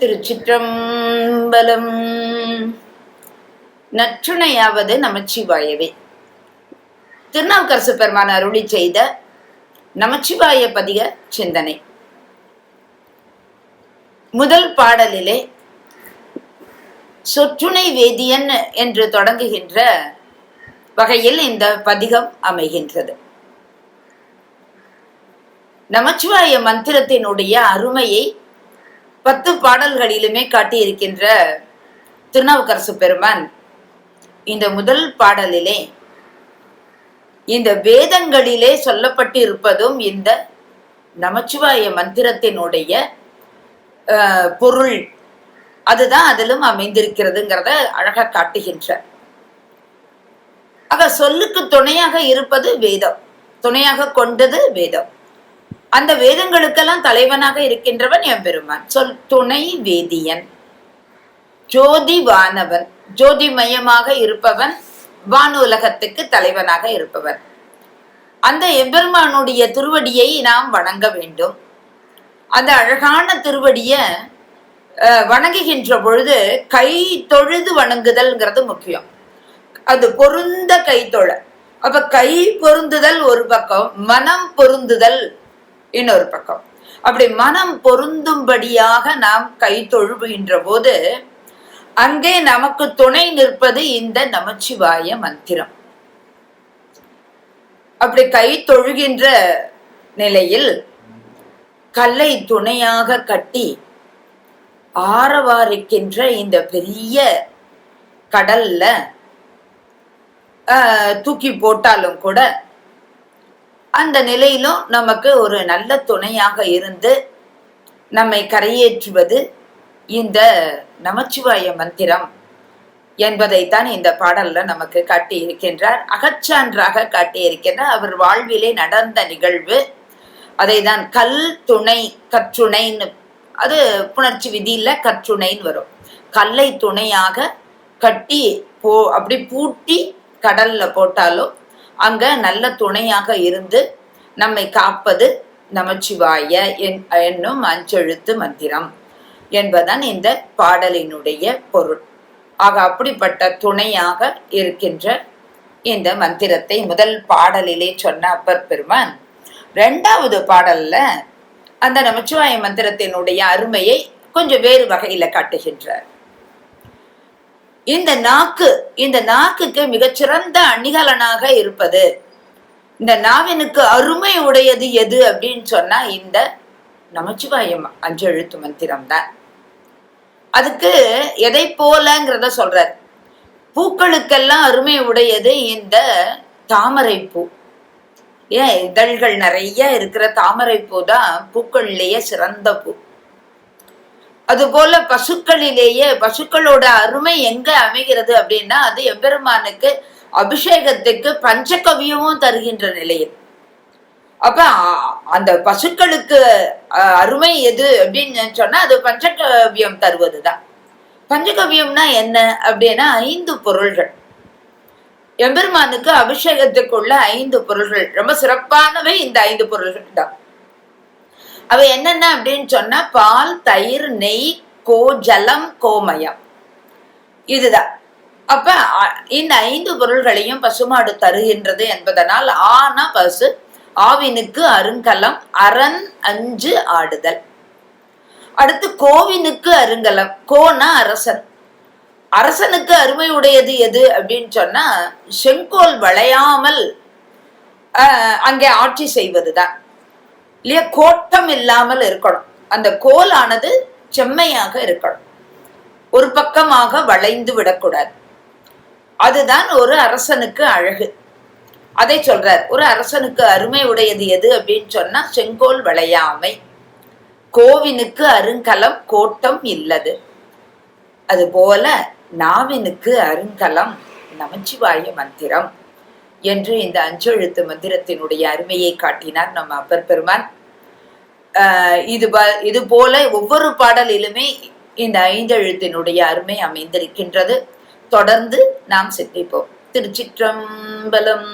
திருச்சிற்றம்பலம். நற்றுணையாவது நமச்சிவாயவே. திருநாவுக்கரசு பெருமான் அருளி செய்த நமச்சிவாய பதிக சிந்தனை. முதல் பாடலிலே சொற்றுணை வேதியன் என்று தொடங்குகின்ற வகையில் இந்த பதிகம் அமைகின்றது. நமச்சிவாய மந்திரத்தினுடைய அருமையை பத்து பாடல்களிலுமே காட்டியிருக்கின்ற திருநாவுக்கரசு பெருமான் இந்த முதல் பாடலிலே இந்த வேதங்களிலே சொல்லப்பட்டு இருப்பதும் இந்த நமச்சிவாய மந்திரத்தினுடைய பொருள். அதுதான் அதிலும் அமைந்திருக்கிறதுங்கிறத அழகா காட்டுகின்ற. ஆக சொல்லுக்கு துணையாக இருப்பது வேதம். துணையாக கொண்டது வேதம். அந்த வேதங்களுக்கெல்லாம் தலைவனாக இருக்கின்றவன் எம்பெருமான். சொல் துணை வேதியன். ஜோதி வானவன் ஜோதி மயமாக இருப்பவன் வானுலகத்துக்கு தலைவனாக இருப்பவன். அந்த எம்பெருமானுடைய திருவடியை நாம் வணங்க வேண்டும். அந்த அழகான திருவடிய வணங்குகின்ற பொழுது கை தொழுது வணங்குதல்ங்கிறது முக்கியம். அது பொருந்த கை தொழ. அப்ப கை பொருந்துதல் ஒரு பக்கம் மனம் பொருந்துதல் இன்னொரு பக்கம். அப்படி மனம் பொருந்தும்படியாக நாம் கை தொழுகின்ற போது அங்கே நமக்கு துணை நிற்பது இந்த நமச்சிவாய மந்திரம். அப்படி கை தொழுகின்ற நிலையில் கல்லை துணையாக கட்டி ஆரவாரிக்கின்ற இந்த பெரிய கடல்ல தூக்கி போட்டாலும் கூட அந்த நிலையிலும் நமக்கு ஒரு நல்ல துணையாக இருந்து நம்மை கரையேற்றுவது இந்த நமச்சிவாய மந்திரம் என்பதைத்தான் இந்த பாடல்ல நமக்கு காட்டி இருக்கின்றார். அகச்சான்றாக காட்டி இருக்கின்றார் அவர் வாழ்விலே நடந்த நிகழ்வு. அதை தான் கல் துணை கற்றுணைன்னு அது புணர்ச்சி விதியில கற்றுணைன்னு வரும். கல்லை துணையாக கட்டி போ அப்படி பூட்டி கடல்ல போட்டாலும் அங்க நல்ல துணையாக இருந்து நம்மை காப்பது நமச்சிவாய என்னும் அஞ்செழுத்து மந்திரம் என்பதுதான் இந்த பாடலினுடைய பொருள். ஆக அப்படிப்பட்ட துணையாக இருக்கின்ற இந்த மந்திரத்தை முதல் பாடலிலே சொன்ன அப்பர் பெருமான் ரெண்டாவது பாடல்ல அந்த நமச்சிவாய மந்திரத்தினுடைய அருமையை கொஞ்சம் வேறு வகையில காட்டுகின்றார். இந்த நாக்கு இந்த நாக்குக்கு மிகச்சிறந்த அணிகலனாக இருப்பது. இந்த நாவினுக்கு அருமை உடையது எது அப்படின்னு சொன்னா இந்த நமச்சிவாயம் அஞ்சு எழுத்து மந்திரம் தான். அதுக்கு எதை போலங்கிறத சொல்றார். பூக்களுக்கெல்லாம் அருமை உடையது இந்த தாமரை பூ ஏன் இதழ்கள் நிறைய இருக்கிற தாமரை பூ தான் பூக்கள்லேயே சிறந்த பூ. அதுபோல பசுக்களிலேயே பசுக்களோட அருமை எங்க அமைகிறது அப்படின்னா அது எம்பெருமானுக்கு அபிஷேகத்துக்கு பஞ்சகவியமும் தருகின்ற நிலையில். அப்ப அந்த பசுக்களுக்கு அருமை எது அப்படின்னு சொன்னா அது பஞ்சகவியம் தருவதுதான். பஞ்சகவியம்னா என்ன அப்படின்னா ஐந்து பொருள்கள். எம்பெருமானுக்கு அபிஷேகத்துக்குள்ள ஐந்து பொருள்கள். ரொம்ப சிறப்பானவை இந்த ஐந்து பொருள்கள் தான். அவை என்னென்ன அப்படின்னு சொன்னா பால் தயிர் நெய் கோ ஜலம் கோமயம். இதுதான். அப்ப இந்த ஐந்து பொருள்களையும் பசுமாடு தருகின்றது என்பதனால் ஆனா பசு ஆவினுக்கு அருங்கலம் அரண் அஞ்சு ஆடுதல். அடுத்து கோவினுக்கு அருங்கலம். கோனா அரசன். அரசனுக்கு அருமை உடையது எது அப்படின்னு சொன்னா செங்கோல் வளையாமல் அங்கே ஆட்சி செய்வதுதான். இல்லையா? கோட்டம் இல்லாமல் இருக்கணும். அந்த கோலானது செம்மையாக இருக்கணும். ஒரு பக்கமாக வளைந்து விடக்கூடாது. அதுதான் ஒரு அரசனுக்கு அழகு. அதை சொல்றார் ஒரு அரசனுக்கு அருமை உடையது எது? அப்படின்னு சொன்னா செங்கோல் வளையாமை. கோவினுக்கு அருங்கலம் கோட்டம் இல்லது. அதுபோல நாவினுக்கு அருங்கலம் நமச்சிவாய மந்திரம். என்று இந்த அஞ்செழுத்து மந்திரத்தினுடைய அருமையை காட்டினார் நம்ம அப்பர் பெருமான். இது இது போல ஒவ்வொரு பாடலிலுமே இந்த ஐந்தெழுத்தினுடைய அருமை அமைந்திருக்கின்றது. தொடர்ந்து நாம் சிந்திப்போம். திருச்சிற்றம்பலம்